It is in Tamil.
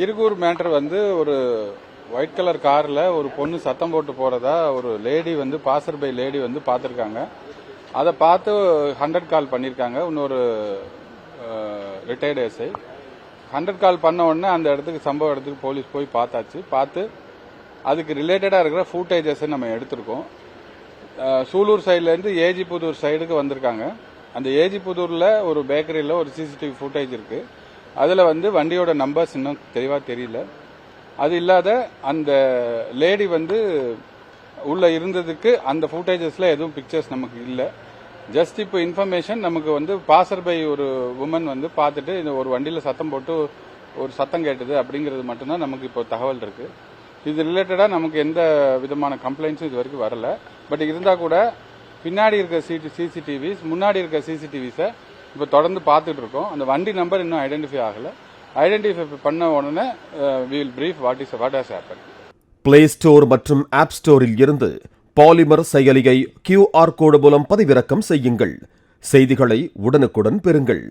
இருகூர் மேட்டர் வந்து ஒரு ஒயிட் கலர் காரில் ஒரு பொண்ணு சத்தம் போட்டு போகிறதா ஒரு லேடி வந்து பாசர் பை லேடி வந்து பார்த்துருக்காங்க. அதை பார்த்து ஹண்ட்ரட் கால் பண்ணியிருக்காங்க இன்னொரு ரிட்டையர்டு எஸ்ஐ ஹண்ட்ரட் கால் பண்ண உடனே அந்த இடத்துக்கு சம்பவ இடத்துக்கு போலீஸ் போய் பார்த்தாச்சு. பார்த்து அதுக்கு ரிலேட்டடாக இருக்கிற ஃபூட்டேஜஸை நம்ம எடுத்திருக்கோம். சூலூர் சைட்லேருந்து ஏஜிபுதூர் சைடுக்கு வந்திருக்காங்க. அந்த ஏஜிபுதூரில் ஒரு பேக்கரியில் ஒரு சிசிடிவி ஃபுட்டேஜ் இருக்குது அதில் வந்து வண்டியோட நம்பர்ஸ் இன்னும் தெளிவாக தெரியல. அது இல்லாத அந்த லேடி வந்து உள்ளே இருந்ததுக்கு அந்த ஃபுட்டேஜஸில் எதுவும் பிக்சர்ஸ் நமக்கு இல்லை. ஜஸ்ட் இப்போ இன்ஃபர்மேஷன் நமக்கு வந்து பாசர் பை ஒரு உமன் வந்து பார்த்துட்டு இந்த ஒரு வண்டியில் சத்தம் போட்டு ஒரு சத்தம் கேட்டது அப்படிங்கிறது மட்டும்தான் நமக்கு இப்போ தகவல் இருக்கு. இது ரிலேட்டடாக நமக்கு எந்த விதமான கம்ப்ளைண்ட்ஸும் இது வரைக்கும் வரல. பட் இருந்தால் கூட பின்னாடி இருக்க சிடி சிசிடிவிஸ் முன்னாடி இருக்க சிசிடிவிஸை இப்போ தொடர்ந்து பார்த்துட்டு இருக்கோம். அந்த வண்டி நம்பர் இன்னும் ஐடென்டிஃபை ஆகல. ஐடென்டிஃபை பண்ண உடனே will brief what is what has happen play store மற்றும் ஆப் ஸ்டோரில் இருந்து பாலிமர் செயலியை கியூஆர் கோடு மூலம் பதிவிறக்கம் செய்யுங்கள். செய்திகளை உடனுக்குடன் பெறுங்கள்.